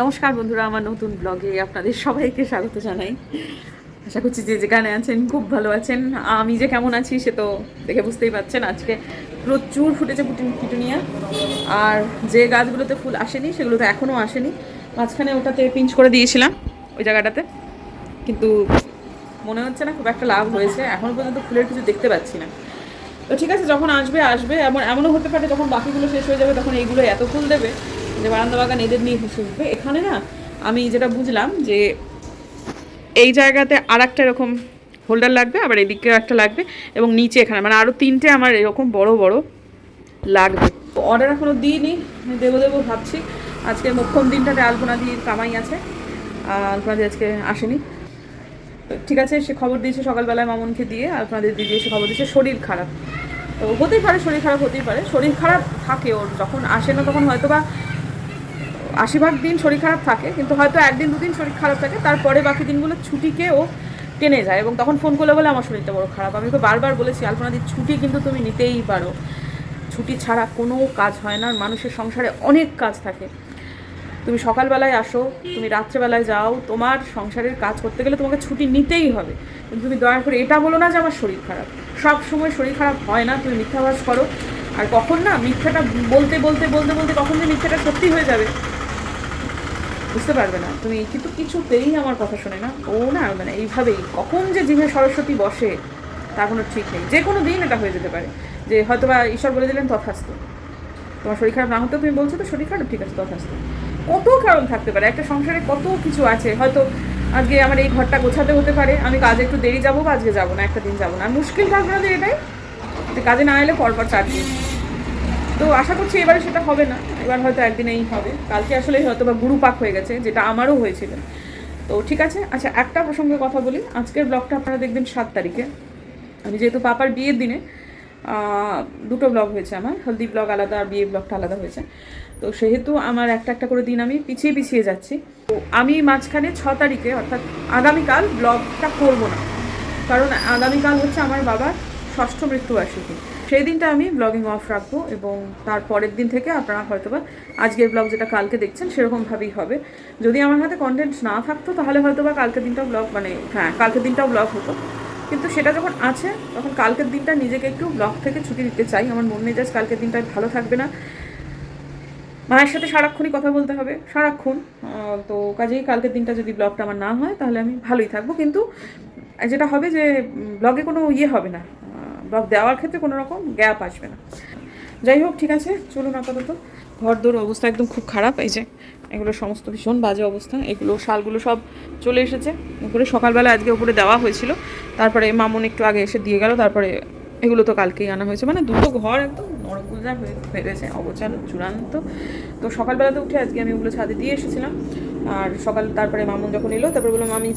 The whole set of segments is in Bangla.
নমস্কার বন্ধুরা, আমার নতুন ব্লগে আপনাদের সবাইকে স্বাগত জানাই। আশা করছি যে যেখানে আছেন খুব ভালো আছেন। আমি যে কেমন আছি সে তো দেখে বুঝতেই পারছেন, আজকে প্রচুর ফুটেছে পুটিন পিটুনিয়া আর যে গাছগুলোতে ফুল আসেনি, সেগুলোতে এখনও আসেনি। মাঝখানে ওটাতে পিঞ্চ করে দিয়েছিলাম ওই জায়গাটাতে। কিন্তু মনে হচ্ছে না খুব একটা লাভ হয়েছে। এখনও পর্যন্ত ফুলের কিছু দেখতে পাচ্ছি না। তো ঠিক আছে, যখন আসবে আসবে। এমন এমনও হতে পারে যখন বাকিগুলো শেষ হয়ে যাবে, তখন এইগুলো এত ফুল দেবে। যে বারান্দা বাগান এদের নিয়ে হেসে উঠবে। এখানে না, আমি যেটা বুঝলাম যে এই জায়গাতে আর একটা এরকম হোল্ডার লাগবে, আবার এদিকেও একটা লাগবে এবং নিচে এখানে। মানে আরও তিনটে আমার এরকম বড় বড় লাগবে। অর্ডার এখনও দিইনি দেবো দেবো ভাবছি। আজকে মোক্ষম দিনটাতে আলপনা দিয়ে কামাই আছে। আর আলপনা দিয়ে আজকে আসেনি। ঠিক আছে, সে খবর দিয়েছে সকালবেলায় মামনকে দিয়ে আপনাদের দিদি এসে খবর দিয়েছে, শরীর খারাপ। তো হতেই পারে, শরীর খারাপ হতেই পারে। শরীর খারাপ থাকে ওর, যখন আসে না তখন হয়তো বা আশি ভাগ দিন শরীর খারাপ থাকে, কিন্তু হয়তো একদিন, দুদিন শরীর খারাপ থাকে, তারপরে বাকি দিনগুলো ছুটিকে ও টেনে যায় এবং তখন ফোন করলে বলে, আমার শরীরটা বড় খারাপ। আমি তো বারবার বলেছি আলপনাদির ছুটি কিন্তু তুমি নিতেই পারো। ছুটি ছাড়া কোনো কাজ হয় না মানুষের সংসারে অনেক কাজ থাকে। তুমি সকালবেলায় আসো, তুমি রাত্রেবেলায় যাও, তোমার সংসারের কাজ করতে গেলে তোমাকে ছুটি নিতেই হবে। কিন্তু তুমি দয়া করে এটা বলো না যে আমার শরীর খারাপ। সব সময় শরীর খারাপ হয় না, তুমি মিথ্যাভাস করো। আর কখন না মিথ্যাটা বলতে বলতে বলতে বলতে কখন যে মিথ্যাটা সত্যি হয়ে যাবে? বুঝতে পারবে না। তুমি কিন্তু কিছুতেই আমার কথা শোনে না। ও না মানে এইভাবেই, কখন যে জিভে সরস্বতী বসে তা কোনো ঠিক নেই। যে কোনো দিন এটা হয়ে যেতে পারে। যে হয়তো বা ঈশ্বর বলে দিলেন, তথাস্ত। তোমার শরীর খারাপ না হতে তুমি বলছো তো, শরীর খারাপ, ঠিক আছে, তথাস্ত। কত কারণ থাকতে পারে, একটা সংসারে কত কিছু আছে। হয়তো আজকে আমার এই ঘরটা গোছাতে হতে পারে, আমি কাজে একটু দেরি যাব বা আজকে যাব না, একটা দিন যাব না। মুশকিলটা আপনাদের এটাই, যে কাজে না এলে পরপর দিন। তো আশা করছি এবারে সেটা হবে না। এবার হয়তো একদিনেই হবে। কালকে আসলে হয়তো বা গুরু পাক হয়ে গেছে, যেটা আমারও হয়েছিল। তো ঠিক আছে? আচ্ছা একটা প্রসঙ্গে কথা বলি। আজকের ব্লগটা আপনারা দেখবেন সাত তারিখে। আমি যেহেতু পাপার বিয়ের দিনে দুটো ব্লগ হয়েছে আমার। হলদি ব্লগ আলাদা আর বিয়ে ব্লগটা আলাদা হয়েছে। তো সেহেতু আমার একটা একটা করে দিন আমি পিছিয়ে পিছিয়ে যাচ্ছি। তো আমি মাঝখানে ছ তারিখে, অর্থাৎ আগামীকাল ব্লগটা করব না। কারণ আগামীকাল হচ্ছে আমার বাবার ষষ্ঠ মৃত্যুবার্ষিকী। সেই দিনটা আমি ব্লগিং অফ রাখব এবং তার পরের দিন থেকে আপনারা হয়তোবা আজকের ব্লগ যেটা কালকে দেখছেন সেরকমভাবেই হবে। যদি আমার হাতে কন্টেন্ট না থাকতো, তাহলে হয়তোবা কালকের দিনটাও ব্লগ মানে হ্যাঁ কালকের দিনটাও ব্লগ হতো। কিন্তু সেটা যখন আছে, তখন কালকের দিনটা নিজেকে একটু ব্লগ থেকে ছুটি দিতে চাই। আমার মন মেজাজ কালকের দিনটা ভালো থাকবে না। মায়ের সাথে সারাক্ষণই কথা বলতে হবে, সারাক্ষণ। তো কাজেই কালকের দিনটা যদি ব্লগটা আমার না হয়, তাহলে আমি ভালোই থাকব। কিন্তু যেটা হবে যে ব্লগে কোনো ইয়ে হবে না। ব্লগ দেওয়ার ক্ষেত্রে কোনো রকম গ্যাপ আসবে না। যাই হোক, ঠিক আছে, চলুন আপাতত। ঘর দোর অবস্থা একদম খুব খারাপ, এই যে এগুলো সমস্ত ভীষণ বাজে অবস্থা, এগুলো শালগুলো সব চলে এসেছে। উপরে সকালবেলা আজকে উপরে দেওয়া হয়েছিল, তারপরে মামুন একটু আগে এসে দিয়ে গেল, তারপরে এগুলো তো কালকেই আনা হয়েছে। মানে দুটো ঘর একদম নরকুলজার হয়ে গেছে অবচান চূড়ান্ত। তো সকালবেলাতে উঠে আজকে আমি ওগুলো ছাদে দিয়ে এসেছিলাম। আর সকাল, তারপরে মামুন যখন এলো, তারপরে বললাম আমি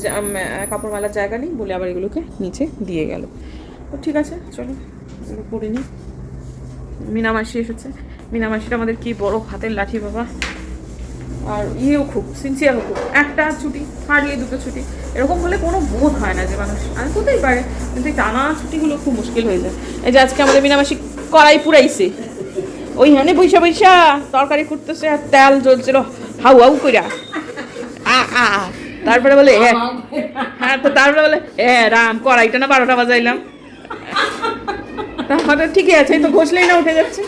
কাপড় মেলার জায়গা নেই, বলে আবার এগুলোকে নিচে দিয়ে গেল। তো ঠিক আছে, চলো, এগুলো করে নিই। মিনামাসি এসেছে। মিনামাসিটা আমাদের কি বড় হাতের লাঠি, বাবা। আর ইয়েও খুব সিনসিয়ারও খুব। একটা ছুটি হারলে দুটো ছুটি। এরকম হলে কোনো বোধ হয় না যে মানুষ, আর হতেই পারে, কিন্তু টানা ছুটিগুলো খুব মুশকিল হয়ে যায়। এই যে আজকে আমাদের মিনামাসি কড়াই পুরাইছে। ওই ওইখানে বৈশা বৈশা, তরকারি করতেছে আর তেল জ্বলছিল, হাউ হাউ কইরা। আ আ। তারপরে বলে হ্যাঁ হ্যাঁ তো তারপরে বলে হ্যাঁ রাম, কড়াইটা না বারোটা বাজাইলাম। তাহলে ঠিকই আছে তো ঘষলেই না, উঠে যাচ্ছে।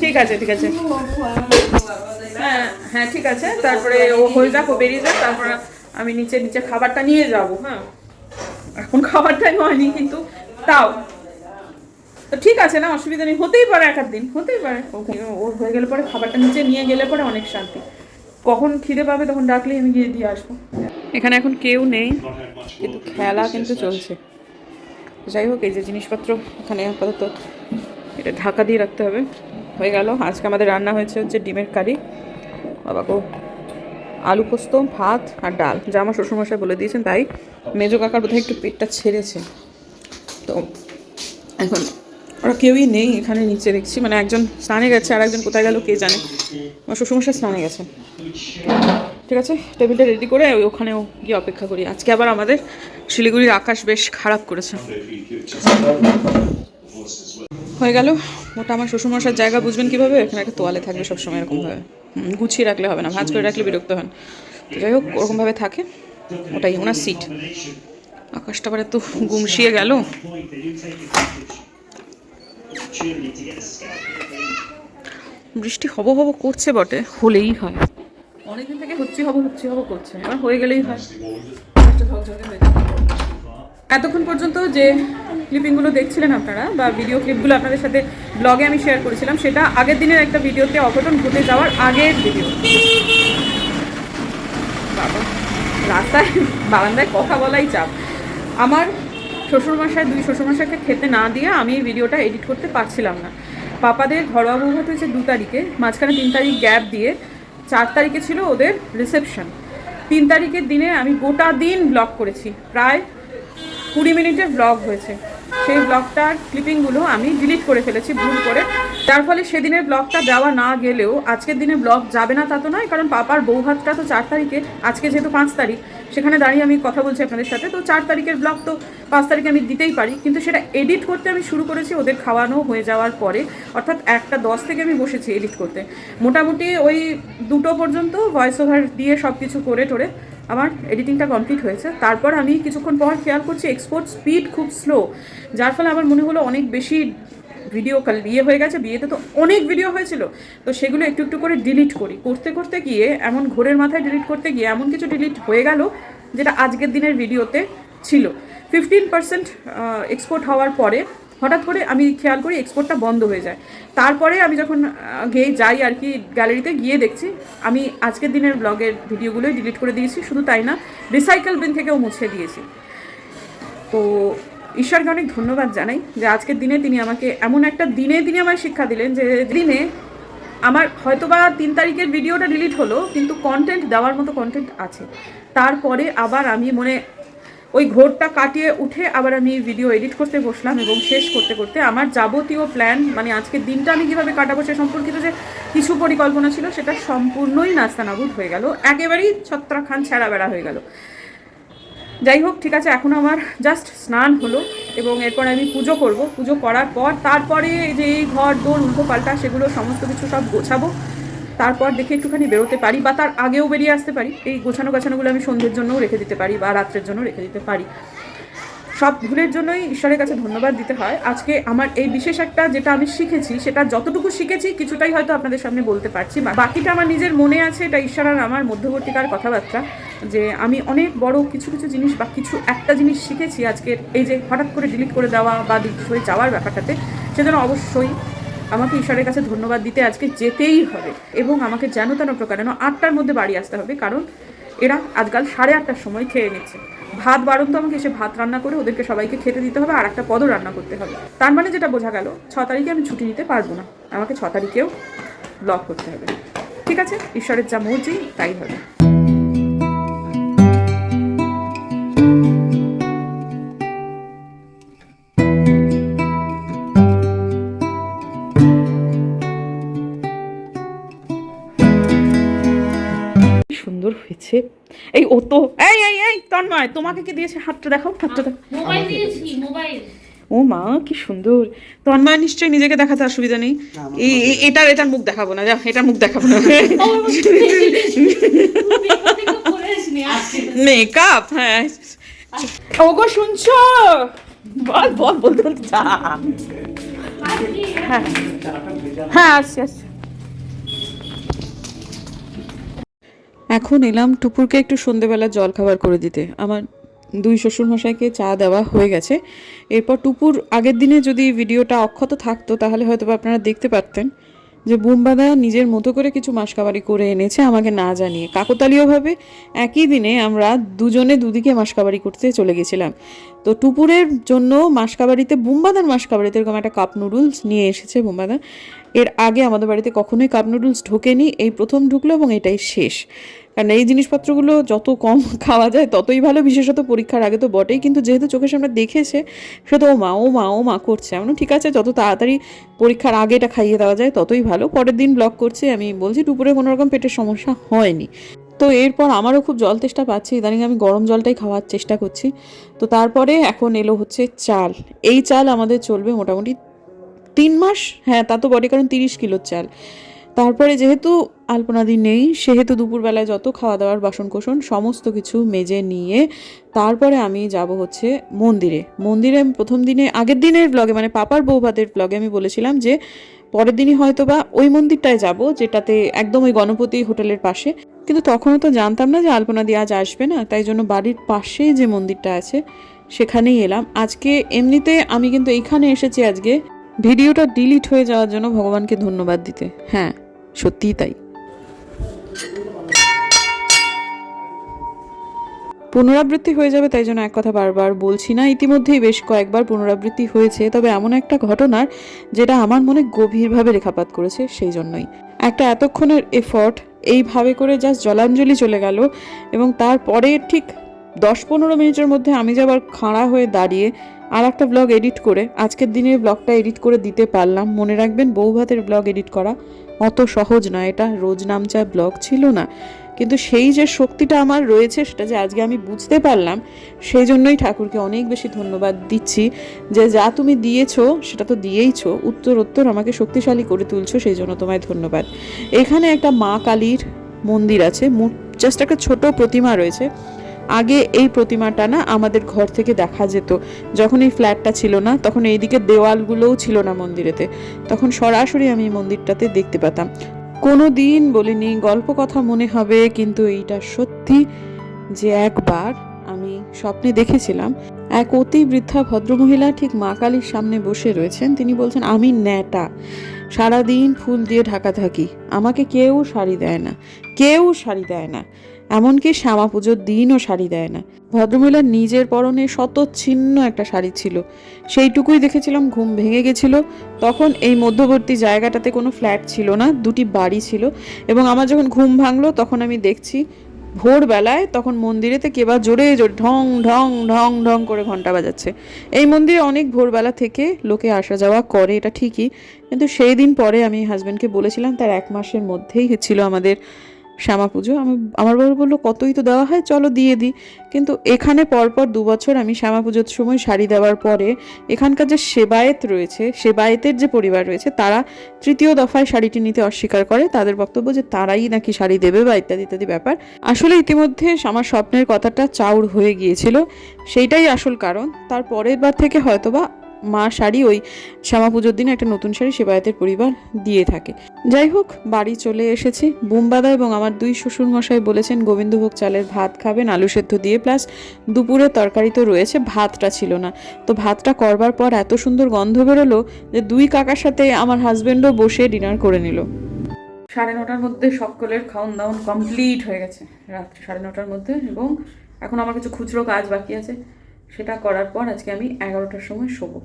ঠিক আছে ঠিক আছে। হ্যাঁ হ্যাঁ ঠিক আছে, তারপরে ও হয়ে যাক, ও বেরিয়ে যাক, তারপরে আমি নিচে নিচে খাবারটা নিয়ে যাব হ্যাঁ। এখন খাবার টাইম হয়নি, কিন্তু তাও। তো ঠিক আছে না, অসুবিধা নেই, হতেই পারে এক দিন, হতেই পারে। ওর হয়ে গেলে পরে খাবারটা নিচে নিয়ে গেলে পরে অনেক শান্তি। কখন খিদে পাবে তখন ডাকলেই আমি গিয়ে দিয়ে আসব। এখানে এখন কেউ নেই, কিন্তু খেলা কিন্তু চলছে। যাই হোক, এই যে জিনিসপত্র এখানে আপাতত এটা ঢাকা দিয়ে রাখতে হবে। হয়ে গেল। আজকে আমাদের রান্না হয়েছে হচ্ছে ডিমের কারি। বাবা গো আলু পোস্ত, ভাত আর ডাল। যা আমার শ্বশুরমশাই বলে দিয়েছেন, তাই মেজো কাকার বোধহয় একটু পেটটা ছেড়েছে। তো এখন ওরা কেউই নেই এখানে নিচে দেখছি। মানে একজন স্নানে গেছে আর একজন কোথায় গেল কে জানে। আমার শ্বশুরমশাই স্নানে গেছে। ঠিক আছে? টেবিলটা রেডি করে ওখানেও গিয়ে অপেক্ষা করি। আজকে আবার আমাদের শিলিগুড়ির আকাশ বেশ খারাপ করেছে। হয়ে গেল। ওটা আমার শ্বশুরমশার জায়গা বুঝবেন কীভাবে? এখানে একটা তোয়ালে থাকবে সবসময় এরকমভাবে গুছিয়ে রাখলে হবে না। ভাঁজ করে রাখলে বিরক্ত হন। তো যাই হোক ওরকমভাবে থাকে। ওটাই ওনার সিট আকাশটা আবার এত গুমসিয়ে গেল। বৃষ্টি হব হব করছে বটে, হলেই হয়। অনেকদিন থেকে হচ্ছি হব হচ্ছি হব করছে। এবার হয়ে গেলেই হয়। এতক্ষণ পর্যন্ত যে ক্লিপিংগুলো দেখছিলেন আপনারা বা ভিডিও ক্লিপগুলো আপনাদের সাথে ব্লগে আমি শেয়ার করেছিলাম সেটা আগের দিনের একটা ভিডিওতে অঘটন ঘটে যাওয়ার আগের ভিডিও বাবা রাস্তায় বারান্দায় কথা বলাই চাপ। আমার শ্বশুরমশাই দুই শ্বশুরমশাইকে খেতে না দিয়ে আমি এই ভিডিওটা এডিট করতে পারছিলাম না। পাপাদের ঘরোয়া বৌভাত হয়েছে দু তারিখে মাঝখানে তিন তারিখ গ্যাপ দিয়ে চার তারিখে ছিল ওদের রিসেপশন তিন তারিখের দিনে আমি গোটা দিন ব্লগ করেছি। প্রায় কুড়ি মিনিটের ব্লগ হয়েছে। সেই ব্লগটার ক্লিপিংগুলো আমি ডিলিট করে ফেলেছি, ভুল করে। যার ফলে সেদিনের ব্লগটা দেওয়া না গেলেও আজকের দিনে ব্লগ যাবে না তা তো নয়, কারণ পাপার বৌভাতটা তো চার তারিখে, আজকে যেহেতু পাঁচ তারিখ সেখানে দাঁড়িয়ে আমি কথা বলছি আপনাদের সাথে। তো চার তারিখের ব্লগ তো পাঁচ তারিখে আমি দিতেই পারি। কিন্তু সেটা এডিট করতে আমি শুরু করেছি ওদের খাওয়ানো হয়ে যাওয়ার পরে। অর্থাৎ একটা দশ থেকে আমি বসেছি এডিট করতে। মোটামুটি ওই দুটো পর্যন্ত ভয়েস ওভার দিয়ে সব কিছু করে টোরে আমার এডিটিংটা কমপ্লিট হয়েছে। তারপর আমি কিছুক্ষণ পর খেয়াল করছি এক্সপোর্ট স্পিড খুব স্লো যার ফলে আমার মনে হলো অনেক বেশি ভিডিও কাল বিয়ে হয়ে গেছে, বিয়েতে তো অনেক ভিডিও হয়েছিল। তো সেগুলো একটু একটু করে ডিলিট করি। করতে করতে গিয়ে এমন ঘোরের মাথায় ডিলিট করতে গিয়ে এমন কিছু ডিলিট হয়ে গেল, যেটা আজকের দিনের ভিডিওতে ছিল। ফিফটিন পার্সেন্ট এক্সপোর্ট হওয়ার পরে হঠাৎ করে আমি খেয়াল করি এক্সপোর্টটা বন্ধ হয়ে যায়। তারপরে আমি যখন গিয়ে যাই আর কি গ্যালারিতে গিয়ে দেখছি, আমি আজকের দিনের ব্লগের ভিডিওগুলোই ডিলিট করে দিয়েছি, শুধু তাই না রিসাইকেল বিন থেকেও মুছে দিয়েছি। তো ঈশ্বরকে অনেক ধন্যবাদ জানাই যে আজকের দিনে তিনি আমাকে এমন একটা দিনে তিনি আমায় শিক্ষা দিলেন যে দিনে আমার হয়তোবা তিন তারিখের ভিডিওটা ডিলিট হলো, কিন্তু কন্টেন্ট দেওয়ার মতো কন্টেন্ট আছে। তারপরে আবার আমি মনে ওই ঘোরটা কাটিয়ে উঠে আবার আমি ভিডিও এডিট করতে বসলাম এবং শেষ করতে করতে আমার যাবতীয় প্ল্যান মানে আজকের দিনটা আমি কীভাবে কাটাবো সে সম্পর্কিত যে কিছু পরিকল্পনা ছিল, সেটা সম্পূর্ণই নাস্তানাবুদ হয়ে গেল। একেবারেই ছত্রাখান ছেঁড়া বেড়া হয়ে গেল। যাই হোক ঠিক আছে, এখন আমার জাস্ট স্নান হলো এবং এরপর আমি পুজো করব। পুজো করার পর তারপরে যে এই ঘর দোর উল্টো পাল্টা সেগুলো সমস্ত কিছু সব গোছাবো। তারপর দেখে একটুখানি বেরোতে পারি বা তার আগেও বেরিয়ে আসতে পারি। এই গোছানো গাছানোগুলো আমি সন্ধ্যের জন্যও রেখে দিতে পারি বা রাত্রের জন্য রেখে দিতে পারি। সব ভুলের জন্যই ঈশ্বরের কাছে ধন্যবাদ দিতে হয়। আজকে আমার এই বিশেষ একটা যেটা আমি শিখেছি, সেটা যতটুকু শিখেছি, কিছুটাই হয়তো আপনাদের সামনে বলতে পারছি। বাকিটা আমার নিজের মনে আছে, এটা ঈশ্বর আর আমার মধ্যবর্তীকার কথাবার্তা, যে আমি অনেক বড় কিছু কিছু জিনিস বা কিছু একটা জিনিস শিখেছি আজকের এই যে হঠাৎ করে ডিলিট করে দেওয়া বা ডিলিট হয়ে যাওয়ার ব্যাপারটাতে। সেজন্য অবশ্যই আমাকে ঈশ্বরের কাছে ধন্যবাদ দিতে আজকে যেতেই হবে এবং আমাকে যেন তেন প্রকারেণ আটটার মধ্যে বাড়ি আসতে হবে, কারণ এরা আজকাল সাড়ে আটটার সময় খেয়ে নিচ্ছে। ভাত বারণ তো আমাকে এসে ভাত রান্না করে ওদেরকে সবাইকে খেতে দিতে হবে আর একটা পদও রান্না করতে হবে। তার মানে যেটা বোঝা গেল, ছ তারিখে আমি ছুটি নিতে পারব না। আমাকে ছ তারিখেও ব্লক করতে হবে। ঠিক আছে? ঈশ্বরের যা মর্জি, তাই হবে। হয়েছে এই ও তো এই এই এই তন্ময় তোমাকে কি দিয়েছে? হাতটা দেখাও হাতটা দিয়েছি মোবাইল। ও মা কি সুন্দর। তন্ময় নিশ্চয়ই নিজেকে দেখাতে অসুবিধা নেই। এটার এটার মুখ দেখাবো না যা এটার মুখ দেখাবো না। মেকআপ হ্যাঁ। ওগো শুনছো? বল বল বলতে বলতে যা। হ্যাঁ। হ্যাঁ আসছি আসছি। এখন এলাম টুপুরকে একটু সন্ধেবেলা জল খাবার করে দিতে। আমার দুই শ্বশুরমশাইকে চা দেওয়া হয়ে গেছে। এরপর টুপুর আগের দিনে যদি ভিডিওটা অক্ষত থাকতো, তাহলে হয়তো আপনারা দেখতে পারতেন যে বুমবাদা নিজের মতো করে কিছু মাসকাবারি করে এনেছে আমাকে না জানিয়ে। কাকতালীয়ভাবে একই দিনে আমরা দুজনে দুদিকে মাসকাবারি করতে চলে গেছিলাম। তো টুপুরের জন্য মাসকাবাড়িতে বুম্বাদার মাসকাবাড়িতে এরকম একটা কাপ নুডলস নিয়ে এসেছে বুম্বাদা। এর আগে আমাদের বাড়িতে কখনোই কাপ নুডলস ঢোকেনি, এই প্রথম ঢুকলো এবং এটাই শেষ। কারণ এই জিনিসপত্রগুলো যত কম খাওয়া যায়, ততই ভালো, বিশেষত পরীক্ষার আগে তো বটেই। কিন্তু যেহেতু চোখের সামনে দেখেছে, সে তো ও মা ও মা ও মা করছে। এমন ঠিক আছে, যত তাড়াতাড়ি পরীক্ষার আগে এটা খাইয়ে দেওয়া যায়, ততই ভালো। পরের দিন ব্লক করছে। আমি বলছি, দুপুরে কোনো রকম পেটের সমস্যা হয়নি। তো এরপর আমারও খুব জল তেষ্টা পাচ্ছি। ইদানিং আমি গরম জলটাই খাওয়ার চেষ্টা করছি। তো তারপরে এখন এলো হচ্ছে চাল। এই চাল আমাদের চলবে মোটামুটি তিন মাস? হ্যাঁ তা তো বটে, কারণ তিরিশ কিলোর চাল। তারপরে যেহেতু আলপনাদি নেই, সেহেতু দুপুরবেলায় যত খাওয়া দাওয়ার বাসন বাসনকোসন, সমস্ত কিছু মেজে নিয়ে তারপরে আমি যাব হচ্ছে মন্দিরে। মন্দিরে প্রথম দিনে, আগের দিনের ব্লগে মানে পাপার বউ ভাতের ব্লগে আমি বলেছিলাম যে, পরের দিনই হয়তো বা ওই মন্দিরটায় যাব, যেটাতে একদম ওই গণপতি হোটেলের পাশে। কিন্তু তখনও তো জানতাম না যে আলপনাদি আজ আসবে না, তাই জন্য বাড়ির পাশেই যে মন্দিরটা আছে, সেখানেই এলাম। আজকে এমনিতে আমি কিন্তু এইখানে এসেছি আজকে। ভিডিওটা ডিলিট হয়ে যাওয়ার জন্য ভগবানকে ধন্যবাদ দিতে। হ্যাঁ সত্যিই তাই। পুনরাবৃত্তি হয়ে যাবে, তাই জন্য এক কথা বারবার বলছি না। ইতিমধ্যেই বেশ কয়েকবার পুনরাবৃত্তি হয়েছে, তবে এমন একটা ঘটনার যেটা আমার মনে গভীরভাবে রেখাপাত করেছে, সেই জন্যই। একটা এতক্ষণের এফর্ট এইভাবে করে জাস্ট জলাঞ্জলি চলে গেল, এবং তারপরে ঠিক দশ পনেরো মিনিটের মধ্যে আমি যে আবার খাড়া হয়ে দাঁড়িয়ে আর একটা ব্লগ এডিট করে, আজকের দিনের ব্লগটা এডিট করে দিতে পারলাম। মনে রাখবেন বউ ভাতের ব্লগ এডিট করা অত সহজ না, এটা রোজ নামচা ব্লগ ছিল না। কিন্তু সেই যে শক্তিটা আমার রয়েছে, সেটা যে আজকে আমি বুঝতে পারলাম, সেই জন্যই ঠাকুরকে অনেক বেশি ধন্যবাদ দিচ্ছি যে যা তুমি দিয়েছ, সেটা তো দিয়েইছো উত্তর উত্তর আমাকে শক্তিশালী করে তুলছো, সেই জন্য তোমায় ধন্যবাদ। এখানে একটা মা কালীর মন্দির আছে জাস্ট একটা ছোট প্রতিমা রয়েছে। আগে এই প্রতিমাটা না আমাদের ঘর থেকে দেখা যেত। যখন এই ফ্ল্যাটটা ছিল না, তখন এইদিকে দেওয়ালগুলোও ছিল না মন্দিরেতে। তখন সরাসরি আমি মন্দিরটাতে দেখতে পেতাম। কোনো দিন বলিনি, গল্প কথা মনে হবে, কিন্তু এইটা সত্যি যে একবার আমি স্বপ্নে দেখেছিলাম। এক অতি বৃদ্ধা ভদ্রমহিলা ঠিক মা কালীর সামনে বসে রয়েছেন। তিনি বলছেন, আমি ন্যাটা। সারাদিন ফুল দিয়ে ঢাকা থাকি। আমাকে কেউ শাড়ি দেয় না। কেউ শাড়ি দেয় না। এমনকি শ্যামা পুজোর দিনও শাড়ি দেয় না। ভদ্রমহিলার নিজের পরনে শতচ্ছিন্ন একটা শাড়ি ছিল। সেইটুকুই দেখেছিলাম ঘুম ভেঙে গেছিল। তখন এই মধ্যবর্তী জায়গাটাতে কোনো ফ্ল্যাট ছিল না, দুটি বাড়ি ছিল এবং আমার যখন ঘুম ভাঙলো তখন আমি দেখছি, ভোরবেলায় তখন মন্দিরেতে কেবা জোরে জোরে ঢং ঢং ঢং ঢং করে ঘণ্টা বাজাচ্ছে। এই মন্দিরে অনেক ভোরবেলা থেকে লোকে আসা যাওয়া করে, এটা ঠিকই। কিন্তু সেই দিন পরে আমি হাজব্যান্ডকে বলেছিলাম, তার এক মাসের মধ্যেই ছিল আমাদের শ্যামা পুজো। আমি, আমার বাবা বলল, কতই তো দেওয়া হয়, চলো দিয়ে দিই। কিন্তু এখানে পরপর দু বছর আমি শ্যামা পুজোর সময় শাড়ি দেওয়ার পরে এখানকার যে সেবায়েত রয়েছে, সেবায়েতের যে পরিবার রয়েছে, তারা তৃতীয় দফায় শাড়িটি নিতে অস্বীকার করে। তাদের বক্তব্য যে তারাই নাকি শাড়ি দেবে বা ইত্যাদি ইত্যাদি ব্যাপার। আসলে ইতিমধ্যে আমার স্বপ্নের কথাটা চাউর হয়ে গিয়েছিল। সেইটাই আসল কারণ। তার পরের বার থেকে হয়তোবা মা শাড়ি ওই শ্যামা পুজোর দিনে একটা নতুন শাড়ি সেবায়তের পরিবার দিয়ে থাকে। যাই হোক, বাড়ি চলে এসেছি। বোমবাদা এবং আমার দুই শ্বশুর মশাই বলেছেন, গোবিন্দভোগ চালের ভাত খাবেন, আলু সেদ্ধ দিয়ে, প্লাস দুপুরে তরকারি তো রয়েছে, ভাতটা ছিল না। তো ভাতটা করবার পর এত সুন্দর গন্ধ বেরোলো যে দুই কাকার সাথে আমার হাজবেন্ডও বসে ডিনার করে নিল। সাড়ে নটার মধ্যে সকলের খাওন দাওন কমপ্লিট হয়ে গেছে। রাত্রি সাড়ে নটার মধ্যে এবং এখন আমার কিছু খুচরো কাজ বাকি আছে। সেটা করার পর আজকে আমি এগারোটার সময় শোবো।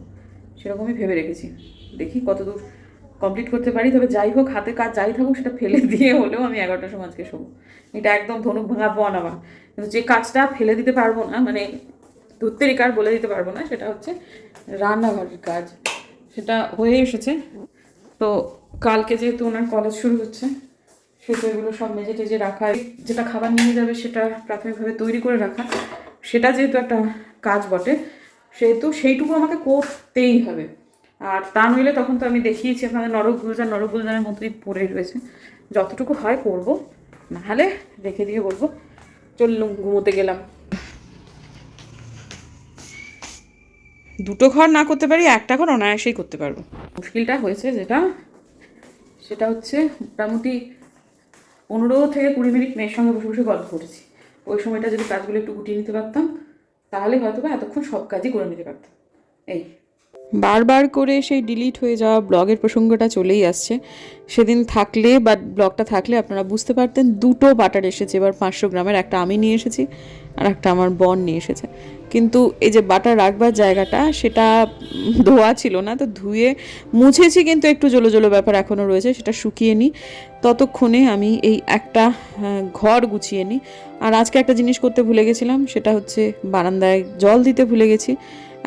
সেরকমই ভেবে রেখেছি। দেখি কতদূর কমপ্লিট করতে পারি। তবে যাই হোক, হাতে কাজ যাই থাকুক, সেটা ফেলে দিয়ে হলেও আমি এগারোটার সময় আজকে শোবো। এটা একদম ধনুক ভাঙা পণ আমার। কিন্তু যে কাজটা ফেলে দিতে পারব না মানে ধুত্তেরিকার বলে দিতে পারব না, সেটা হচ্ছে রান্নাঘরের কাজ। সেটা হয়ে এসেছে। তো কালকে যেহেতু ওনার কলেজ শুরু হচ্ছে সেহেতু এগুলো সব মেজে টেজে রাখা। যেটা খাবার নিয়ে যাবে সেটা প্রাথমিকভাবে তৈরি করে রাখা। সেটা যেহেতু একটা কাজ বটে। সেহেতু সেইটুকু আমাকে করতেই হবে। আর তা নইলে তখন তো আমি দেখিয়েছি আপনাদের নরক গুলজার নরক গুলজারের মতোই পড়েই রয়েছে। যতটুকু হয় করব, নাহলে রেখে দিয়ে বলব চললুম, ঘুমোতে গেলাম। দুটো ঘর না করতে পারি, একটা ঘর অনায়াসেই করতে পারব। মুশকিলটা হয়েছে যেটা, সেটা হচ্ছে মোটামুটি পনেরো থেকে কুড়ি মিনিট মেয়ের সঙ্গে বসে বসে গল্প করেছি। ওই সময়টা যদি কাজগুলো একটু গুটিয়ে নিতে পারতাম তাহলে হয়তো বা এতক্ষণ সব কাজই করে নিতে পারতাম। এই। বারবার করে সেই ডিলিট হয়ে যাওয়া ব্লগের প্রসঙ্গটা চলেই আসছে। সেদিন থাকলে বা ব্লগটা থাকলে আপনারা বুঝতে পারতেন দুটো বাটার এসেছে। এবার পাঁচশো গ্রামের একটা আমি নিয়ে এসেছি আর একটা আমার বন নিয়ে এসেছে। কিন্তু এই যে বাটা রাখবার জায়গাটা, সেটা ধোয়া ছিল না, তো ধুয়ে মুছেছি কিন্তু একটু জলো জলো ব্যাপার এখনও রয়েছে, সেটা শুকিয়ে নিই ততক্ষণে আমি এই একটা ঘর গুছিয়ে নিই আর আজকে একটা জিনিস করতে ভুলে গেছিলাম, সেটা হচ্ছে বারান্দায় জল দিতে ভুলে গেছি।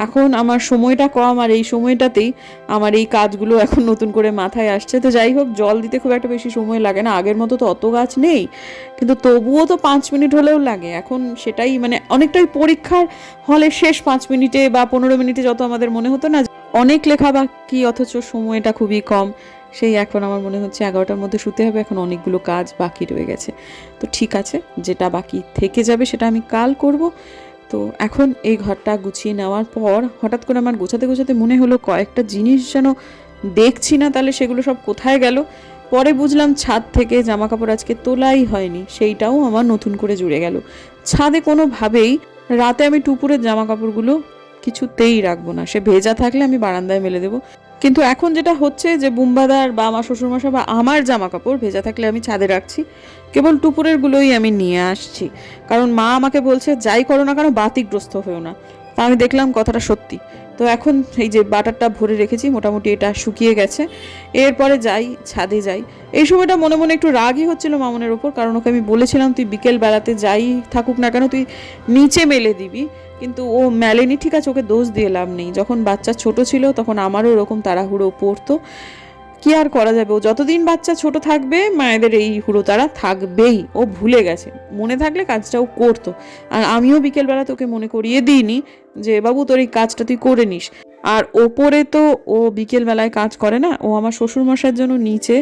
এখন আমার সময়টা কম আর এই সময়টাতেই আমার এই কাজগুলো এখন নতুন করে মাথায় আসছে। তো যাই হোক, জল দিতে খুব একটা বেশি সময় লাগে না। আগের মতো তো অত গাছ নেই, কিন্তু তবুও তো পাঁচ মিনিট হলেও লাগে। এখন সেটাই মানে অনেকটাই পরীক্ষার হলে শেষ পাঁচ মিনিটে বা পনেরো মিনিটে যত আমাদের মনে হতো না, অনেক লেখা বাকি, অথচ সময়টা খুবই কম। সেই এখন আমার মনে হচ্ছে এগারোটার মধ্যে শুতে হবে, এখন অনেকগুলো কাজ বাকি রয়ে গেছে। তো ঠিক আছে, যেটা বাকি থেকে যাবে সেটা আমি কাল করব। তো এখন এই ঘরটা গুছিয়ে নেওয়ার পর হঠাৎ করে আমার গোছাতে গোছাতে মনে হলো কয়েকটা জিনিস যেন দেখছি না, তাহলে সেগুলো সব কোথায় গেল? পরে বুঝলাম ছাদ থেকে জামা কাপড় আজকে তোলাই হয়নি, সেইটাও আমার নতুন করে জুড়ে গেল। ছাদে কোনোভাবেই রাতে আমি টুপুরের জামা কাপড়গুলো কিছুতেই রাখব না, সে ভেজা থাকলে আমি বারান্দায় মেলে দেবো। কিন্তু এখন যেটা হচ্ছে যে বুম্বাদার বা আমার শ্বশুরমশা বা আমার জামা কাপড় ভেজা থাকলে আমি ছাদে রাখছি। কেবল টুপুরেরগুলোই আমি নিয়ে আসছি। কারণ মা আমাকে বলছে, যাই করো না কেন, বাতিগ্রস্ত হয়েও না। তা আমি দেখলাম কথাটা সত্যি। তো এখন এই যে বাটারটা ভরে রেখেছি, মোটামুটি এটা শুকিয়ে গেছে। এরপরে যাই, ছাদে যাই। এই সময়টা মনে মনে একটু রাগই হচ্ছিল মামনের ওপর কারণ ওকে আমি বলেছিলাম, তুই বিকেল বেলাতে যাই থাকুক না কেন, তুই নিচে মেলে দিবি। কিন্তু ও মেলেনি, ঠিক আছে, ওকে দোষ দিয়ে লাভ নেই। যখন বাচ্চা ছোট ছিল, তখন আমারও ওরকম তাড়াহুড়ো পড়তো। কি আর করা যাবে? ও যতদিন বাচ্চা ছোট থাকবে, মায়েদের এই হুড়ো তারা থাকবেই। ও ভুলে গেছে। মনে থাকলে কাজটা ও করতো। আর আমিও বিকেলবেলা তোকে মনে করিয়ে দিইনি যে, বাবু, তোর এই কাজটা তুই করে নিস। আর ওপরে তো ও বিকেলবেলায় কাজ করে না, ও আমার শ্বশুরমশাইয়ের জন্য নিচে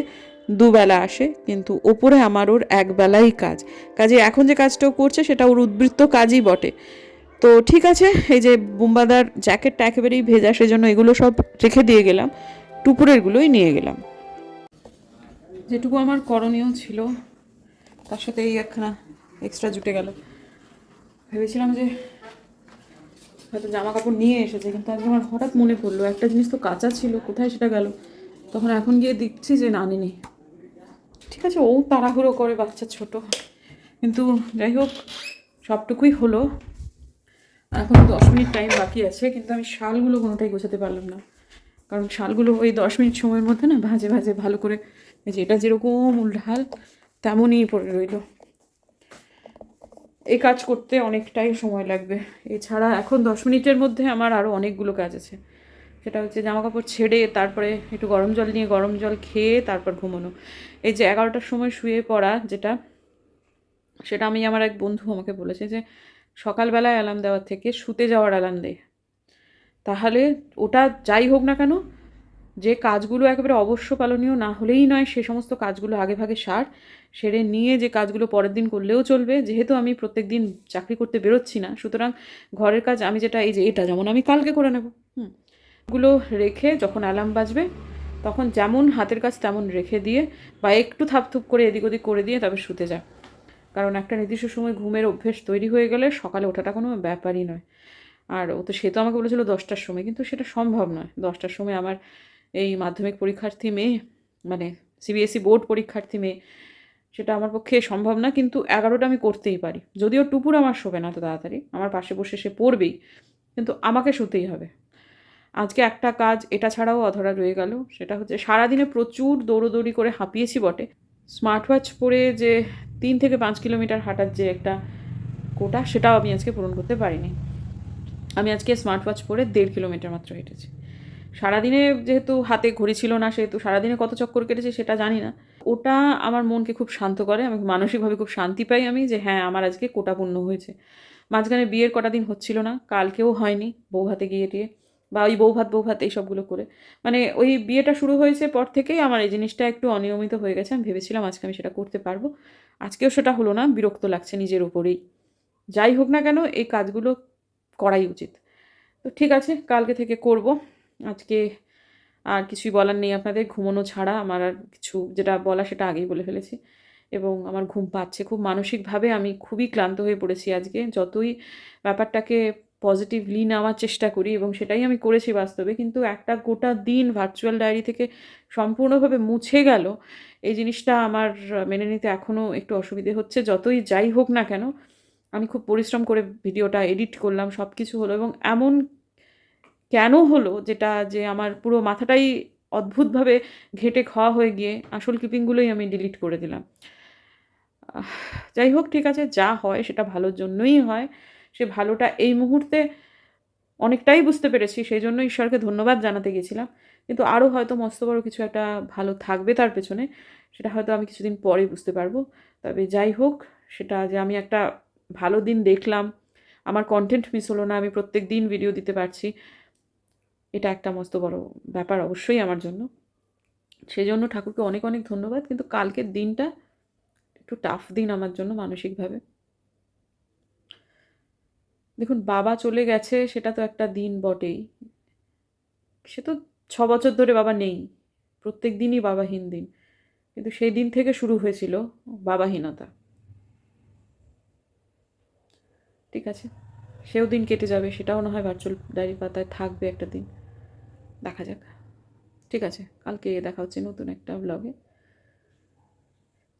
দুবেলা আসে, কিন্তু ওপরে আমার ওর একবেলাই কাজ। কাজে এখন যে কাজটা ও করছে, সেটা ওর উদ্বৃত্ত কাজই বটে। তো ঠিক আছে, এই যে বুম্বাদার জ্যাকেটটা একেবারেই ভেজা, সেজন্য এগুলো সব রেখে দিয়ে গেলাম। টুপুরেরগুলোই নিয়ে গেলাম। যেটুকু আমার করণীয় ছিল, তার সাথে এই একখানা এক্সট্রা জুটে গেল। ভেবেছিলাম যে হয়তো জামা কাপড় নিয়ে এসেছে, কিন্তু আজকে আমার হঠাৎ মনে পড়ল, একটা জিনিস তো কাঁচা ছিল, কোথায় সেটা গেল? তখন এখন গিয়ে দেখছি যে না আনিনি ঠিক আছে, ও তাড়াহুড়ো করে, বাচ্চা ছোট। কিন্তু যাই হোক, সবটুকুই হলো। এখন দশ মিনিট টাইম বাকি আছে, কিন্তু আমি শালগুলো কোনোটাই গোছাতে পারলাম না। কারণ শালগুলো ওই দশ মিনিট সময়ের মধ্যে না ভাজে ভাজে, ভালো করে যে এটা যেরকম উল্ঢাল তেমনই পড়ে রইল। এই কাজ করতে অনেকটাই সময় লাগবে। এছাড়া এখন দশ মিনিটের মধ্যে আমার আরও অনেকগুলো কাজ আছে। সেটা হচ্ছে জামা কাপড় ছেড়ে, তারপরে একটু গরম জল নিয়ে গরম জল খেয়ে তারপর ঘুমানো। এই যে এগারোটার সময় শুয়ে পড়া যেটা, সেটা আমি আমার এক বন্ধু আমাকে বলেছে যে সকালবেলায় অ্যালার্ম দেওয়ার থেকে শুতে যাওয়ার অ্যালার্ম দে। তাহলে ওটা যাই হোক না কেন, যে কাজগুলো একেবারে অবশ্য পালনীয় না হলেই নয়, সে সমস্ত কাজগুলো আগে ভাগে সার, সেরে নিয়ে যে কাজগুলো পরের দিন করলেও চলবে, যেহেতু আমি প্রত্যেক দিন চাকরি করতে বেরোচ্ছি না, সুতরাং ঘরের কাজ আমি যেটা, এই যে এটা যেমন আমি কালকে করে নেব, হুম, গুলো রেখে যখন অ্যালার্ম বাজবে, তখন যেমন হাতের কাজ তেমন রেখে দিয়ে বা একটু থাপথুপ করে এদিক ওদিক করে দিয়ে তবে শুতে যা। কারণ একটা নির্দিষ্ট সময় ঘুমের অভ্যেস তৈরি হয়ে গেলে সকালে ওঠাটা কোনো ব্যাপারই নয়। আর ও তো, সে তো আমাকে বলেছিল দশটার সময়, কিন্তু সেটা সম্ভব নয়। দশটার সময় আমার এই মাধ্যমিক পরীক্ষার্থী মেয়ে মানে সিবিএসই বোর্ড পরীক্ষার্থী মেয়ে, সেটা আমার পক্ষে সম্ভব না, কিন্তু এগারোটা আমি করতেই পারি। যদিও টুপুর আমার শোবে না তো তাড়াতাড়ি, আমার পাশে বসে সে পড়বেই, কিন্তু আমাকে শুতেই হবে। আজকে একটা কাজ, এটা ছাড়াও অধরা রয়ে গেল, সেটা হচ্ছে সারাদিনে প্রচুর দৌড়োদৌড়ি করে হাঁপিয়েছি বটে। স্মার্ট ওয়াচ পরে যে তিন থেকে পাঁচ কিলোমিটার হাঁটার যে একটা কোটা, সেটাও আমি আজকে পূরণ করতে পারিনি। আমি আজকে স্মার্ট ওয়াচ পরে দেড় কিলোমিটার মাত্র হেঁটেছি। সারাদিনে যেহেতু হাতে ঘড়ি ছিল না, সেহেতু সারাদিনে কত চক্কর কেটেছে সেটা জানি না। ওটা আমার মনকে খুব শান্ত করে আমি মানসিকভাবে খুব শান্তি পাই আমি যে হ্যাঁ আমার আজকে কোটা পূর্ণ হয়েছে। মাঝখানে বিয়ের কটা দিন হচ্ছিল না, কালকেও হয়নি বউ হাতে গিয়ে টিয়ে বা ওই বউ ভাত বউ ভাত এইসবগুলো করে। মানে ওই বিয়েটা শুরু হয়েছে পর থেকেই আমার এই জিনিসটা একটু অনিয়মিত হয়ে গেছে। আমি ভেবেছিলাম আজকে আমি সেটা করতে পারব। আজকেও সেটা হলো না, বিরক্ত লাগছে নিজের উপরেই। যাই হোক না কেন, এই কাজগুলো করাই উচিত। তো ঠিক আছে, কালকে থেকে করব। আজকে আর কিছুই বলার নেই আপনাদের, ঘুমোনো ছাড়া আমার আর কিছু যেটা বলা সেটা আগেই বলে ফেলেছি। এবং আমার ঘুম পাচ্ছে, খুব মানসিকভাবে আমি খুবই ক্লান্ত হয়ে পড়েছি আজকে। যতই ব্যাপারটাকে পজিটিভলি নেওয়ার চেষ্টা করি এবং সেটাই আমি করেছি বাস্তবে, কিন্তু একটা গোটা দিন ভার্চুয়াল ডায়েরি থেকে সম্পূর্ণভাবে মুছে গেল, এই জিনিসটা আমার মেনে নিতে এখনও একটু অসুবিধে হচ্ছে। যতই যাই হোক না কেন আমি খুব পরিশ্রম করে ভিডিওটা এডিট করলাম সব কিছু হলো এবং এমন কেন হলো যেটা যে আমার পুরো মাথাটাই অদ্ভুতভাবে ঘেটে খাওয়া হয়ে গিয়ে আসল ক্লিপিংগুলোই আমি ডিলিট করে দিলাম। যাই হোক, ঠিক আছে, যা হয় সেটা ভালোর জন্যই হয়। সে ভালোটা এই মুহূর্তে অনেকটাই বুঝতে পেরেছি, সেই জন্য ঈশ্বরকে ধন্যবাদ জানাতে গেছিলাম কিন্তু আরও হয়তো মস্ত বড় কিছু একটা ভালো থাকবে তার পেছনে, সেটা হয়তো আমি কিছুদিন পরে বুঝতে পারব। তবে যাই হোক, সেটা যে আমি একটা ভালো দিন দেখলাম। আমার কন্টেন্ট মিস হলো না, আমি প্রত্যেক দিন ভিডিও দিতে পারছি। এটা একটা মস্ত বড় ব্যাপার অবশ্যই আমার জন্য। সেজন্য ঠাকুরকে অনেক অনেক ধন্যবাদ। কিন্তু কালকের দিনটা একটু টাফ দিন আমার জন্য মানসিকভাবে। দেখুন, বাবা চলে গেছে, সেটা তো একটা দিন বটেই। সে তো ছ বছর ধরে বাবা নেই। প্রত্যেক দিনই বাবাহীন দিন। কিন্তু সেই দিন থেকে শুরু হয়েছিল বাবাহীনতা। ঠিক আছে। সেও দিন কেটে যাবে, সেটাও না হয় ভার্চুয়াল ডায়েরি পাতায় থাকবে একটা দিন। দেখা যাক। ঠিক আছে, কালকে দেখা হচ্ছে নতুন একটা ব্লগে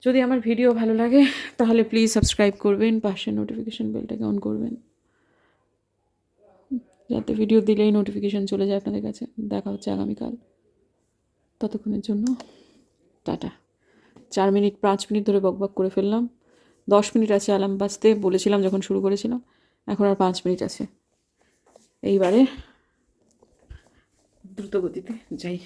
যদি আমার ভিডিও ভালো লাগে, তাহলে প্লিজ সাবস্ক্রাইব করবেন, পাশে নোটিফিকেশন বেলটাকে অন করবেন। যাতে ভিডিও দিলেই নোটিফিকেশন চলে যায় আপনাদের কাছে। দেখা হচ্ছে আগামীকাল। ততক্ষণের জন্য টাটা। চার মিনিট, পাঁচ মিনিট ধরে বকবক করে ফেললাম। দশ মিনিট আছে অ্যালার্ম বাজতে, বলেছিলাম যখন শুরু করেছিলাম এখন আর পাঁচ মিনিট আছে। এইবারে দ্রুত গতিতে যাই।